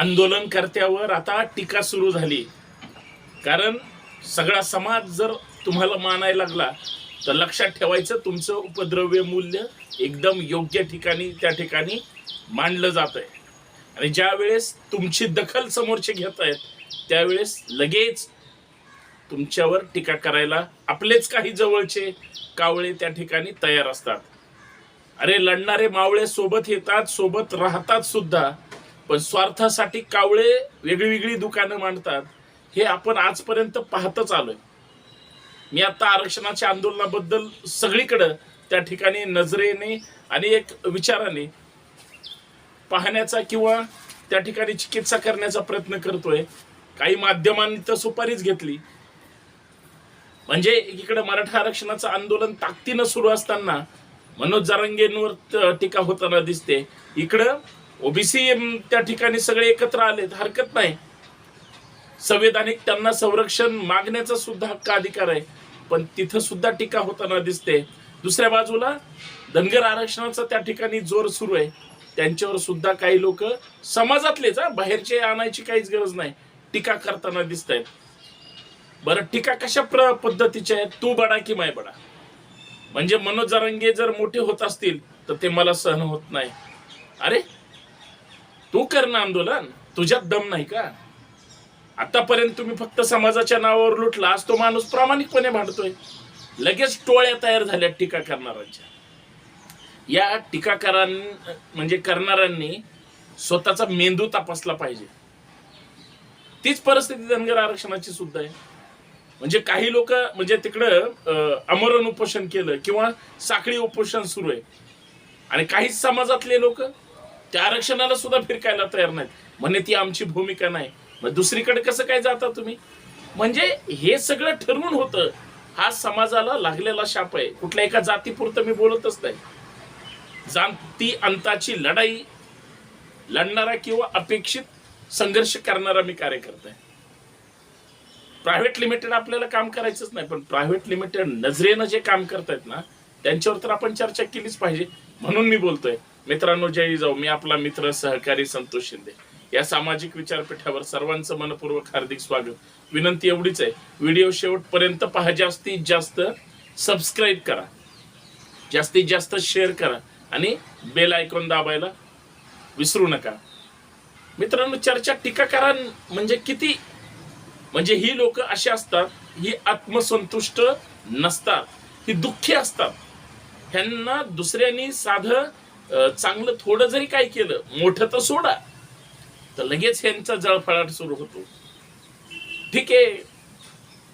आंदोलनकर्त्यावर आता टीका सुरू झाली. कारण सगळा समाज जर तुम्हाला मानायला लागला तर लक्षात ठेवायचं तुमचं उपद्रव्य मूल्य एकदम योग्य ठिकाणी त्या ठिकाणी मांडलं जात आहे आणि ज्या वेळेस तुमची दखल समोरचे घेत आहेत त्यावेळेस लगेच तुमच्यावर टीका करायला आपलेच काही जवळचे कावळे त्या ठिकाणी तयार असतात. अरे लढणारे मावळे सोबत येतात सोबत राहतात सुद्धा पण स्वार्थासाठी कावळे वेगळी वेगळी दुकानं मांडतात हे आपण आजपर्यंत पाहतच आलोय. मी आता आरक्षणाच्या आंदोलनाबद्दल सगळीकडं त्या ठिकाणी नजरेने आणि एक विचाराने पाहण्याचा किंवा त्या ठिकाणी चिकित्सा करण्याचा प्रयत्न करतोय. काही माध्यमांनी तर सुपारीच घेतली. म्हणजे एकीकडे मराठा आरक्षणाचं आंदोलन ताकदीनं सुरू असताना मनोज जारंगेंवर टीका होताना दिसते. इकडं ओबीसी त्या ठिकाणी सगळे एकत्र आले हरकत नाही. संविधानिक त्यांना संरक्षण मागण्याचा सुद्धा हक्क अधिकार आहे पण तिथं सुद्धा टीका होताना दिसते. दुसऱ्या बाजूला धनगर आरक्षणाचा त्या ठिकाणी जोर सुरू आहे. त्यांच्यावर सुद्धा काही लोक समाजातलेच हा बाहेरचे आणायची काहीच गरज नाही. टीका करताना दिसत आहेत बरं टीका कशा प्र पद्धतीच्या आहेत? तू बडा की माय बडा? म्हणजे मनोजरंगे जर मोठे होत असतील तर ते मला सहन होत नाही. अरे तू कर ना आंदोलन. तुझ्यात दम नाही का? आतापर्यंत तुम्ही फक्त समाजाच्या नावावर लुटला आज तो माणूस प्रामाणिकपणे भांडतोय. लगेच टोळ्या तयार झाल्या टीका करणाऱ्यांच्या. या टीकाकारां म्हणजे करणाऱ्यांनी स्वतःचा मेंदू तपासला पाहिजे. तीच परिस्थिती धनगर आरक्षणाची सुद्धा आहे. म्हणजे काही लोक म्हणजे तिकडं अं, उपोषण केलं किंवा साखळी उपोषण सुरू आहे. आणि काही समाजातले लोक त्या आरक्षणाला सुद्धा फिरकायला तयार नाहीत. म्हणे ती आमची भूमिका नाही. मग दुसरीकडे कसं काय जाता तुम्ही? म्हणजे हे सगळं ठरवून होतं. हा समाजाला लागलेला शाप आहे. कुठल्या एका जातीपुरतं मी बोलतच नाही. जाती अंताची लढाई लढणारा किंवा अपेक्षित संघर्ष करणारा मी कार्यकर्ता आहे. प्रायव्हेट लिमिटेड आपल्याला काम करायचंच नाही पण प्रायव्हेट लिमिटेड नजरेनं जे काम करतायत ना त्यांच्यावर तर आपण चर्चा केलीच पाहिजे. म्हणून मी बोलतोय. मित्रांनो जय जाऊ. मी आपला मित्र सहकारी संतोष शिंदे. या सामाजिक विचारपीठावर सर्वांचं मनपूर्वक हार्दिक स्वागत. विनंती एवढीच आहे. व्हिडिओ शेवटपर्यंत पहा. जास्तीत जास्त सबस्क्राईब करा. जास्तीत जास्त शेअर करा. आणि बेल आयकॉन दाबायला विसरू नका. मित्रांनो चर्चा टीकाकारां म्हणजे किती? म्हणजे ही लोक अशी असतात ही आत्मसंतुष्ट नसतात ही दुःखी असतात. ह्यांना दुसऱ्यांनी साधं चांगलं थोडं जरी काय केलं मोठं तर सोडा. तर लगेच ह्यांचा जळफळाट सुरू होतो. ठीक आहे.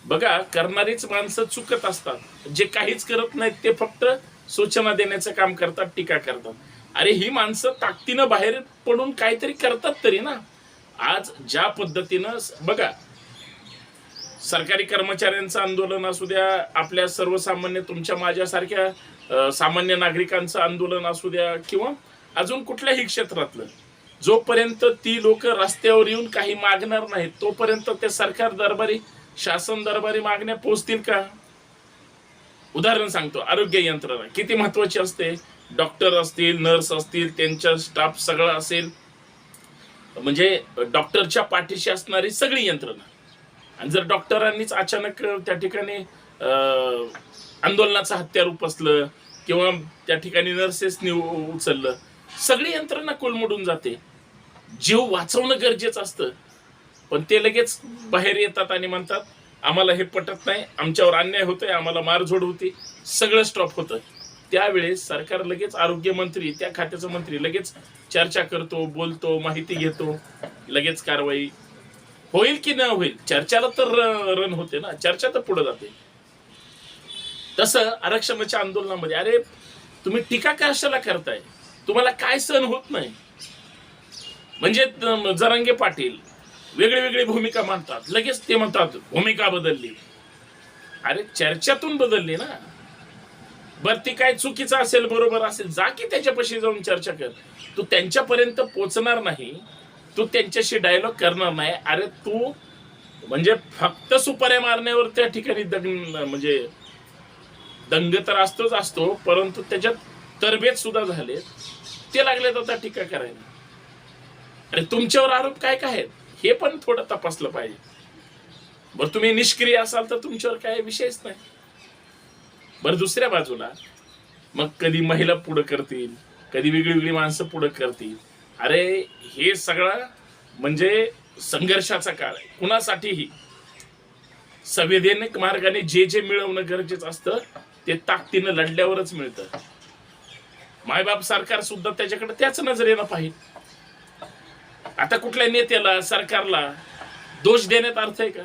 बघा करणारीच माणसं चुकत असतात. जे काहीच करत नाहीत ते फक्त सूचना देण्याचं काम करतात टीका करतात. अरे ही माणसं ताकदीनं बाहेर पडून काहीतरी करतात तरी ना. आज ज्या पद्धतीनं बघा सरकारी कर्मचाऱ्यांचं आंदोलन असू द्या आपल्या सर्वसामान्य तुमच्या माझ्यासारख्या सामान्य नागरिकांचं आंदोलन असू द्या किंवा अजून कुठल्याही क्षेत्रातलं जोपर्यंत ती लोक रस्त्यावर येऊन काही मागणार नाहीत तोपर्यंत ते सरकार दरबारी शासन दरबारी मागण्या पोचतील का? उदाहरण सांगतो आरोग्य यंत्रणा किती महत्वाची असते? डॉक्टर असतील नर्स असतील त्यांचा स्टाफ सगळा असेल. म्हणजे डॉक्टरच्या पाठीशी असणारी सगळी यंत्रणा. आणि जर डॉक्टरांनीच अचानक त्या ठिकाणी आंदोलनाचं हत्यार उपसलं किंवा त्या ठिकाणी नर्सेसनी उचललं सगळी यंत्रणा कोलमडून जाते. जीव वाचवणं गरजेचं असतं. पण ते लगेच बाहेर येतात आणि म्हणतात आम्हाला हे पटत नाही आमच्यावर अन्याय होतोय आम्हाला मारझोड होती. सगळं स्टॉप होतं. त्यावेळेस सरकार लगेच आरोग्य मंत्री त्या खात्याचा मंत्री लगेच चर्चा करतो बोलतो माहिती घेतो लगेच कारवाई होईल की न होईल? चर्चाला तर रन होते ना. चर्चा तर पुढे जाते. तसं आरक्षणाच्या आंदोलनामध्ये अरे तुम्ही टीका कशाला करताय? तुम्हाला काय सहन होत नाही? म्हणजे जरांगे पाटील वेगळी वेगळी भूमिका मांडतात. लगेच ते म्हणतात भूमिका बदलली. अरे चर्चातून बदलली ना. बर ती काय चुकीचं असेल बरोबर असेल जा की त्याच्यापाशी जाऊन चर्चा कर. तू त्यांच्यापर्यंत पोचणार नाही. तू त्यांच्याशी डायलॉग करणार नाही. अरे तू म्हणजे फक्त सुपाऱ्या मारण्यावर त्या ठिकाणी दंग म्हणजे दंग तर असतोच असतो परंतु त्याच्यात तरबेज सुद्धा झाले. ते लागले आता टीका करायला. आणि तुमच्यावर आरोप काय काय आहेत? हे पण थोडं तपासलं पाहिजे. बरं तुम्ही निष्क्रिय असाल तर तुमच्यावर काय विषयच नाही. बरं दुसऱ्या बाजूला मग कधी महिला पुढं करतील कधी वेगळी वेगळी माणसं पुढं करतील अरे हे सगळं म्हणजे संघर्षाचा काळ आहे. कुणासाठीही संवेदनिक मार्गाने जे जे मिळवणं गरजेचं असतं ते ताकदीनं लढल्यावरच मिळतं. मायबाप सरकार सुद्धा त्याच्याकडे त्याच नजरेनं पाहिजे आता कुठल्या नेत्याला सरकारला दोष देण्यात अर्थ आहे का?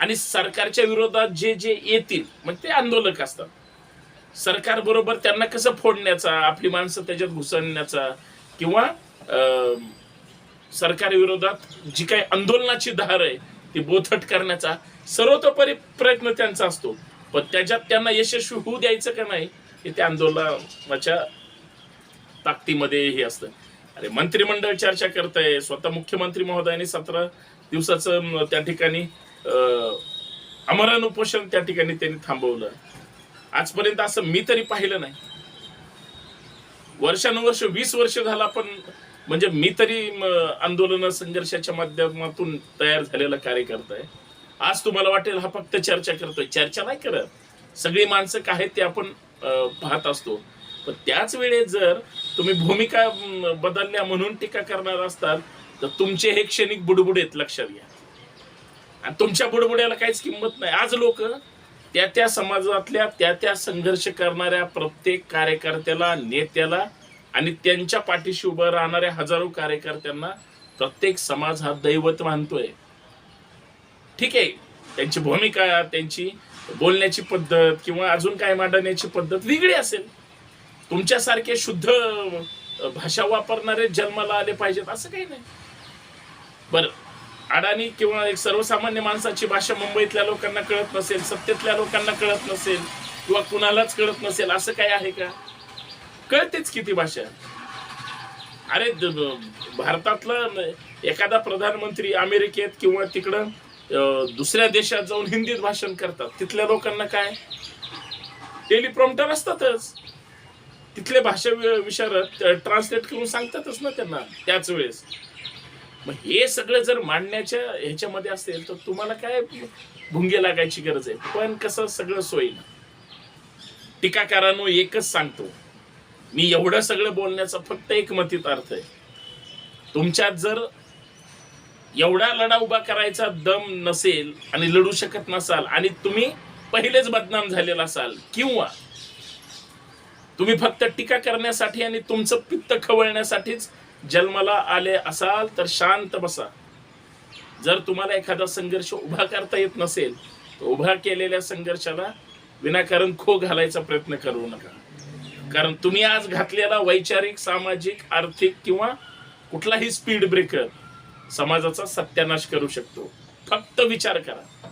आणि सरकारच्या विरोधात जे जे येतील मग ते आंदोलक असतात. सरकार बरोबर त्यांना कसं फोडण्याचा आपली माणसं त्याच्यात घुसळण्याचा किंवा सरकारविरोधात जी काही आंदोलनाची धार आहे ती बोथट करण्याचा सर्वतोपरी प्रयत्न त्यांचा असतो. पण त्याच्यात त्यांना यशस्वी होऊ द्यायचं का नाही हे त्या आंदोलनाच्या ताकदीमध्ये हे असतं. अरे मंत्रिमंडळ चर्चा करत आहे स्वतः मुख्यमंत्री महोदयाने सतरा दिवसाचं त्या ठिकाणी अं, उपोषण त्या ठिकाणी त्यांनी थांबवलं. आजपर्यंत असं मी तरी पाहिलं नाही. वर्षानुवर्ष वीस वर्ष झाला पण म्हणजे मी तरी आंदोलन संघर्षाच्या माध्यमातून तयार झालेला कार्यकर्ता आहे. आज तुम्हाला वाटेल हा फक्त चर्चा करतोय. चर्चा नाही करत. सगळी माणसं काय आहेत ते आपण पाहत असतो. पण त्याच वेळेस जर तुम्ही भूमिका बदलल्या म्हणून टीका करणार असताल तर तुमचे हे क्षणिक बुडबुडेत लक्षात घ्या. आणि तुमच्या बुडबुड्याला काहीच किंमत नाही. आज लोक त्या त्या समाजातल्या त्या त्या संघर्ष करणाऱ्या प्रत्येक कार्यकर्त्याला नेत्याला आणि त्यांच्या पाठीशी उभं राहणाऱ्या हजारो कार्यकर्त्यांना प्रत्येक समाज हा दैवत मानतोय. ठीक आहे त्यांची भूमिका त्यांची बोलण्याची पद्धत किंवा अजून काय मांडण्याची पद्धत वेगळी असेल. तुमच्यासारखे शुद्ध भाषा वापरणारे जन्माला आले पाहिजेत असं काही नाही. बरं अडाणी किंवा एक सर्वसामान्य माणसाची भाषा मुंबईतल्या लोकांना कळत नसेल सत्तेतल्या लोकांना कळत नसेल किंवा कुणालाच कळत नसेल असं काय आहे का? कळतेच किती भाषा अरे भारतातला एखादा प्रधानमंत्री अमेरिकेत किंवा तिकडं दुसऱ्या देशात जाऊन हिंदीत भाषण करतात. तिथल्या लोकांना काय? टेलिप्रॉम्प्टर असतातच. तिथले भाषा वि- विशारद ट्रान्सलेट करून सांगतातच ना त्यांना त्याच वेळेस. मग हे सगळं जर मांडण्याच्या ह्याच्यामध्ये असेल तर तुम्हाला काय भुंगे लागायची गरज आहे? पण कसं सगळं सोयीनं? टीकाकारांनो एकच सांगतो. मी एवढं सगळं बोलण्याचा फक्त एक मतीत अर्थ आहे. तुमच्यात जर एवढा लढा उभा करायचा दम नसेल आणि लढू शकत नसाल आणि तुम्ही पहिलेच बदनाम झालेला असाल किंवा तुम्ही फक्त टीका करण्यासाठी आणि तुमचं पित्त खवळण्यासाठीच जन्माला आले असाल तर शांत बसा. जर तुम्हाला एखादा संघर्ष उभा करता येत नसेल तर उभा केलेल्या संघर्षाला विनाकारण खो घालायचा प्रयत्न करू नका. कारण तुम्ही आज घातलेला वैचारिक सामाजिक आर्थिक किंवा कुठलाही स्पीड ब्रेकर समाजाचा सत्यानाश करू शकतो. फक्त विचार करा.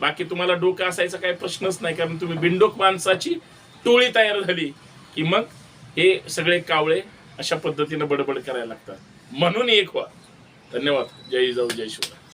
बाकी तुम्हाला डोकं असायचा काही प्रश्नच नाही कारण तुम्ही बिंडोक माणसाची टोळी तयार झाली की मग हे सगळे कावळे अशा पद्धतीने बडबड करायला लागतात. म्हणून एक व्हा धन्यवाद. जय जाऊ जय शिवराय.